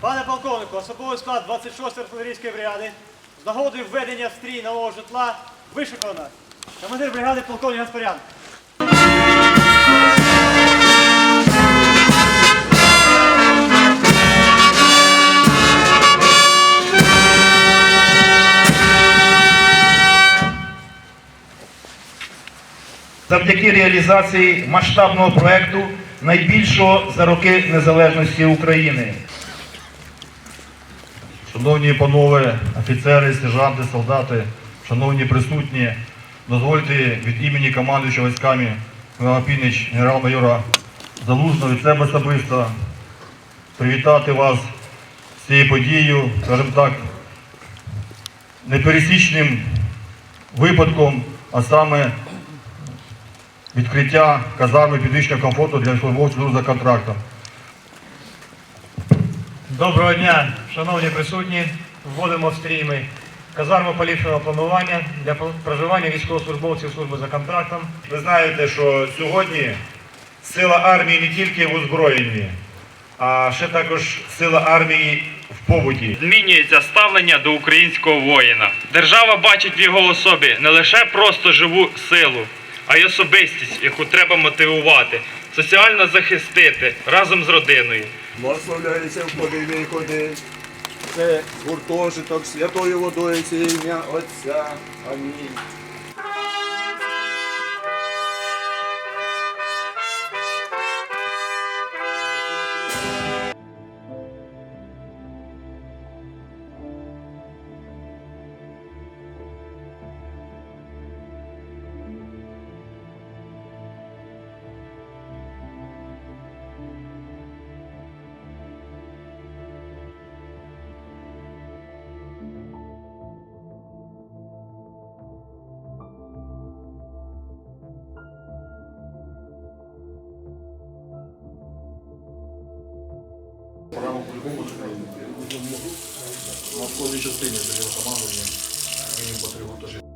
Пане полковнику, особовий склад 26-ї артилерійської бригади з нагоди введення в стрій нового житла вишиковано. Командир бригади полковник Гаспарян. завдяки реалізації масштабного проекту найбільшого за роки незалежності України. Шановні панове офіцери, сержанти, солдати, шановні присутні, дозвольте від імені командуючого військами на північ генерал-майора Залужного від себе особисто привітати вас з цією подією, скажімо так, непересічним випадком, а саме відкриття казарми підвищення комфорту для службовців за контрактом. Доброго дня, шановні присутні. Вводимо в стріми казарму поліпшеного планування для проживання військовослужбовців служби за контрактом. Ви знаєте, що сьогодні сила армії не тільки в озброєнні, а ще також сила армії в побуті. Змінюється ставлення до українського воїна. Держава бачить в його особі не лише просто живу силу, а й особистість, яку треба мотивувати, соціально захистити разом з родиною. Благословляється в подиві ходи. Це гуртожиток святою водою це ім'я Отця. Амінь. Програма по-любому в військовій частині для командування мінімум по три гуртожитки.